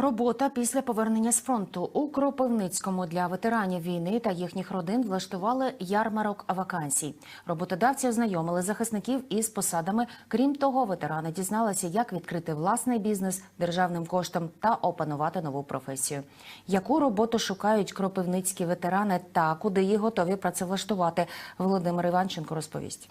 Робота після повернення з фронту у Кропивницькому для ветеранів війни та їхніх родин влаштували ярмарок вакансій. Роботодавці ознайомили захисників із посадами. Крім того, ветерани дізналися, як відкрити власний бізнес державним коштом та опанувати нову професію. Яку роботу шукають кропивницькі ветерани та куди їх готові працевлаштувати? Володимир Іванченко розповість.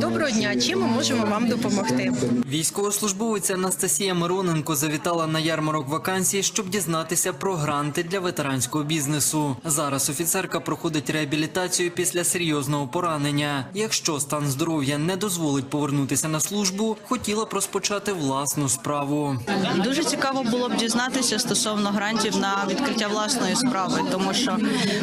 Доброго дня. Чим ми можемо вам допомогти? Військовослужбовиця Анастасія Мироненко завітала на ярмарок вакансій, щоб дізнатися про гранти для ветеранського бізнесу. Зараз офіцерка проходить реабілітацію після серйозного поранення. Якщо стан здоров'я не дозволить повернутися на службу, хотіла б розпочати власну справу. Дуже цікаво було б дізнатися стосовно грантів на відкриття власної справи, тому що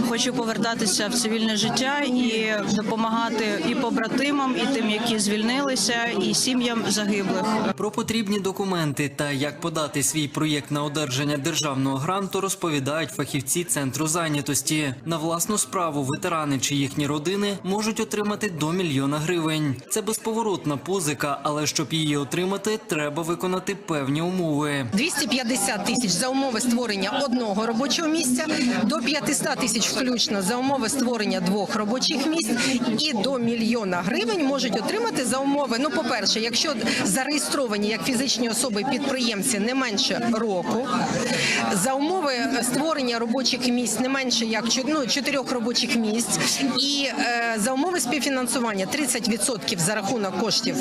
хочу повертатися в цивільне життя і допомагати і побратимам, і тим, які звільнилися, і сім'ям загиблих. Про потрібні документи та як подати свій проєкт на одержання державного гранту розповідають фахівці центру зайнятості. На власну справу ветерани чи їхні родини можуть отримати до мільйона гривень. Це безповоротна позика, але щоб її отримати, треба виконати певні умови. 250 тисяч за умови створення одного робочого місця, до 500 тисяч включно за умови створення двох робочих місць і до мільйона гривень можуть отримати за умови. Ну, по-перше, якщо зареєстровані як фізичні особи підприємці не менше року, за умови створення робочих місць не менше як ну, чотирьох робочих місць, і е, за умови співфінансування 30% за рахунок коштів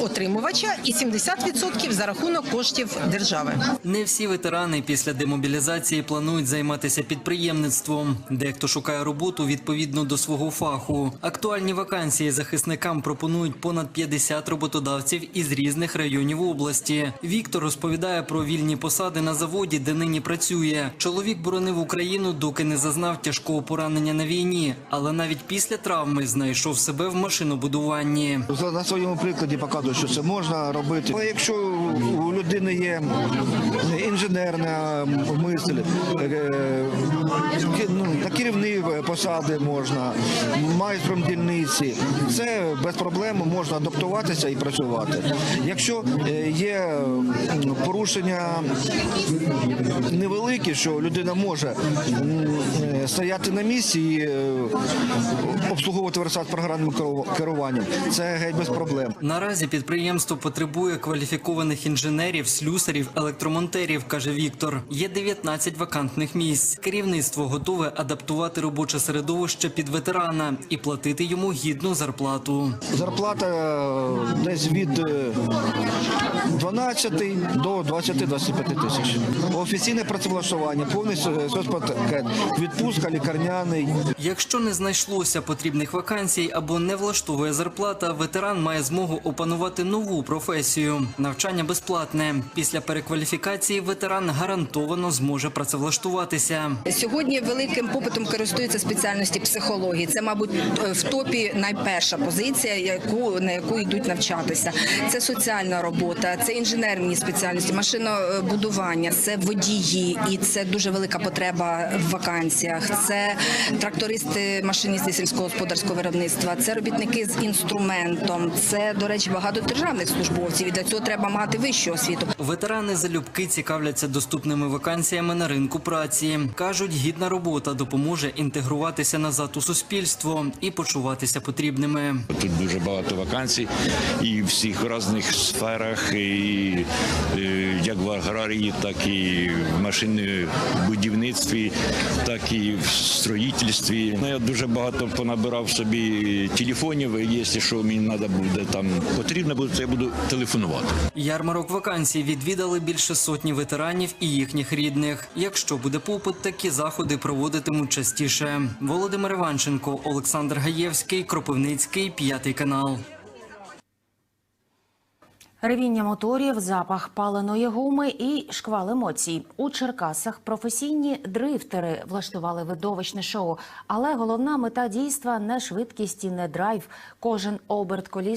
отримувача і 70% за рахунок коштів держави. Не всі ветерани після демобілізації планують займатися підприємництвом. Дехто шукає роботу відповідно до свого фаху. Актуальні вакансії захисникам пропонують понад 50 роботодавців із різних районів області. Віктор розповідає про вільні посади на заводі, де нині працює. Чоловік боронив Україну, доки не зазнав тяжкого поранення на війні, але навіть після травми знайшов себе в машинобудуванні. На своєму прикладі показую, що це можна робити. Але якщо у людини є інженерна мисль, е, ну, на керівні посади можна, майстром дільниці, це без проблем можна адаптуватися і працювати. Якщо е, є порушення невеликі, що людина може е, стояти на місці і е, обслуговувати верстат програмним керу- керуванням, це геть без проблем. Наразі підприємство потребує кваліфікованих інженерів, слюсарів, електромонтерів, каже Віктор. Є 19 вакантних місць. Керівництво готове адаптувати робоче середовище під ветерана і платити йому гідну зарплату. Зарплата е, десь від е, 12 до 20-25 тисяч. Офіційне працевлаштування, повний со- соцпакет, відпустка, лікарняний. Якщо не знайшлося потрібних вакансій або не влаштовує зарплата, ветеран має змогу опанувати нову професію. Навчання безплатне. Після перекваліфікації ветеран гарантовано зможе працевлаштуватися. Сьогодні великим попитом користуються спеціальності психології. Це, мабуть, в топі найперша позиція, яку на яку йдуть навчатися. Це соціальна робота, це інженерні спеціальності, машинобудування, це водії, і це дуже велика потреба в вакансіях. Це трактористи, машиністи сільськогосподарського виробництва, це робітники з інструментом. Це, до речі, багато державних службовців. І для цього треба мати вищу освіту. Ветерани залюбки цікавляться доступними вакансіями на ринку праці. кажуть, гідна робота допоможе інтегруватися назад у суспільство і почуватися потрібними. Дуже багато вакансій і в всіх різних сферах, і, е, як в аграрії, так і в машинобудівництві, так і в строїтельстві. Ну, я дуже багато понабирав собі телефонів. і Якщо що мені треба буде там потрібно буде, то я буду телефонувати. Ярмарок вакансій відвідали більше сотні ветеранів і їхніх рідних. Якщо буде попит, такі заходи проводитимуть частіше. Володимир Іванченко, Олександр Гаєвський, Кропивницький, п'ятий канал. Ревіння моторів, запах паленої гуми і шквал емоцій. У Черкасах професійні дрифтери влаштували видовищне шоу. Але головна мета дійства не швидкість і не драйв. Кожен оберт коліс